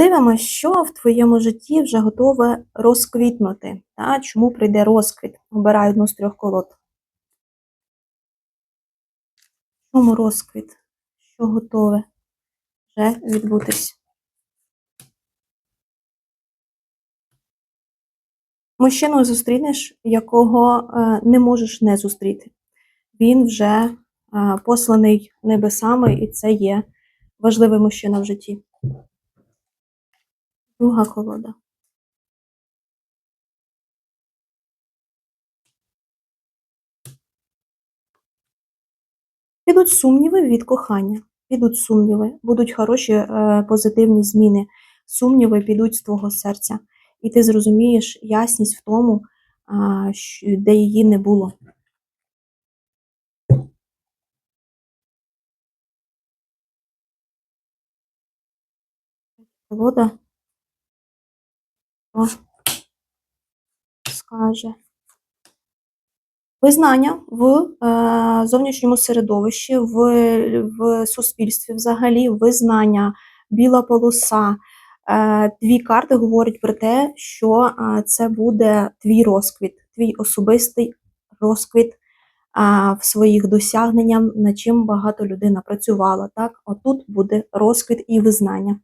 Подивимось, що в твоєму житті вже готове розквітнути. Та? Чому прийде розквіт? Обирай одну з трьох колод. Чому розквіт? Що готове вже відбутись? Мужчину зустрінеш, якого е, не можеш не зустріти. Він вже е, посланий небесами, і це є важливий мужчина в житті. Друга колода. Підуть сумніви від кохання. Підуть сумніви, будуть хороші е, позитивні зміни. Сумніви підуть з твого серця. І ти зрозумієш ясність в тому, щ- де її не було. Колода. Скаже? Визнання в е, зовнішньому середовищі, в, в суспільстві взагалі, визнання, біла полоса. Е, дві карти говорять про те, що е, це буде твій розквіт, твій особистий розквіт а, в своїх досягненнях, над чим багато людина працювала. Так, отут буде розквіт і визнання.